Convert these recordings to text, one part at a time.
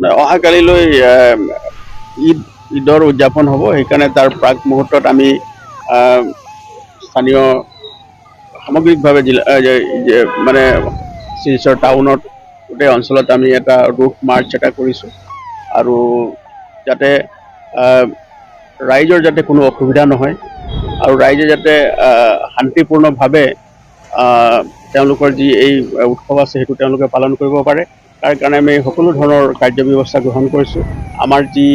অহাকালিলৈ ঈদ, ঈদৰ উদযাপন হ'ব। সেইকাৰণে তাৰ প্ৰাক মুহূৰ্তত আমি স্থানীয় সামগ্ৰিকভাৱে জিলা মানে শিলচৰ টাউনত, গোটেই অঞ্চলত আমি এটা ৰুট মাৰ্চ এটা কৰিছোঁ। আৰু যাতে ৰাইজৰ যাতে কোনো অসুবিধা নহয় আৰু ৰাইজে যাতে শান্তিপূৰ্ণভাৱে তেওঁলোকৰ যি এই উৎসৱ আছে, সেইটো তেওঁলোকে পালন কৰিব পাৰে। তাৰ কাৰণে আমি সকলো ধৰণৰ কাৰ্যব্যৱস্থা গ্ৰহণ কৰিছোঁ। আমাৰ যি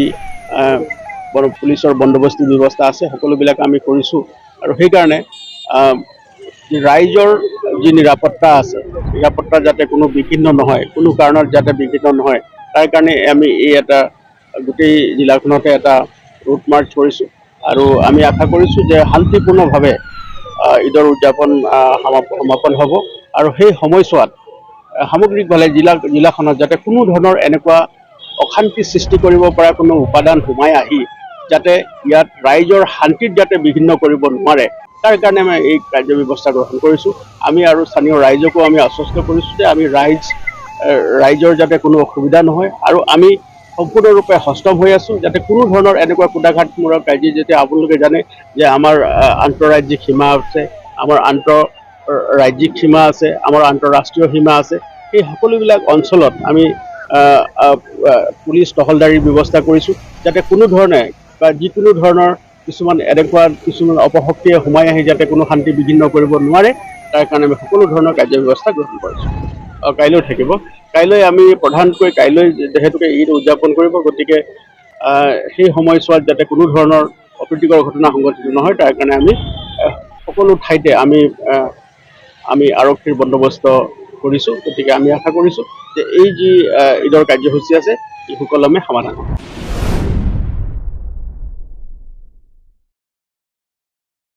পুলিচৰ বন্দোবস্তি ব্যৱস্থা আছে, সকলোবিলাক আমি কৰিছোঁ। আৰু সেইকাৰণে ৰাইজৰ যি নিৰাপত্তা আছে, নিৰাপত্তা যাতে কোনো বিঘিন্ন নহয়, কোনো কাৰণত যাতে বিঘিন্ন নহয়, তাৰ কাৰণে আমি এই এটা, গোটেই জিলাখনতে এটা ৰুট মাৰ্চ কৰিছোঁ। আৰু আমি আশা কৰিছোঁ যে শান্তিপূৰ্ণভাৱে ঈদৰ উদযাপন সমাপন হ'ব। আৰু সেই সময়ছোৱাত সামগ্ৰিকভাৱে জিলা, জিলাখনত যাতে কোনো ধৰণৰ এনেকুৱা অশান্তি সৃষ্টি কৰিব পৰা কোনো উপাদান সোমাই আহি, যাতে ইয়াত ৰাইজৰ শান্তিত যাতে বিঘিন্ন কৰিব নোৱাৰে, তাৰ কাৰণে আমি এই কাৰ্য ব্যৱস্থা গ্ৰহণ কৰিছোঁ। আমি আৰু স্থানীয় ৰাইজকো আমি আশ্বস্ত কৰিছোঁ যে আমি ৰাইজ ৰাইজৰ যাতে কোনো অসুবিধা নহয় আৰু আমি সম্পূৰ্ণৰূপে সষ্টম হৈ আছোঁ, যাতে কোনো ধৰণৰ এনেকুৱা কুটাঘাতমূলক কাৰ্য যেতিয়া আপোনালোকে জানে যে আমাৰ আন্তঃৰাজ্যিক সীমা আছে, আমাৰ আন্তঃ ৰাজ্যিক সীমা আছে, আমাৰ আন্তঃৰাষ্ট্ৰীয় সীমা আছে, সেই সকলোবিলাক অঞ্চলত আমি পুলিচ টহলদাৰীৰ ব্যৱস্থা কৰিছোঁ, যাতে কোনো ধৰণে বা যিকোনো ধৰণৰ কিছুমান এনেকুৱা কিছুমান অপশক্তিয়ে সোমাই আহি যাতে কোনো শান্তি বিঘিন্ন কৰিব নোৱাৰে, তাৰ কাৰণে আমি সকলো ধৰণৰ কাৰ্যব্যৱস্থা গ্ৰহণ কৰিছোঁ। কাইলৈ থাকিব। কাইলৈ আমি প্ৰধানকৈ কাইলৈ যিহেতুকে ঈদ উদযাপন কৰিব, গতিকে সেই সময়ছোৱাত যাতে কোনো ধৰণৰ অপ্ৰীতিকৰ ঘটনা সংঘটিত নহয়, তাৰ কাৰণে আমি সকলো ঠাইতে আমি আমি আৰক্ষীৰ বন্দোবস্ত কৰিছোঁ, গতিকে আমি আশা কৰিছোঁ যে এই যি ঈদৰ কাৰ্যসূচী আছে ই সুকলমে সমাধান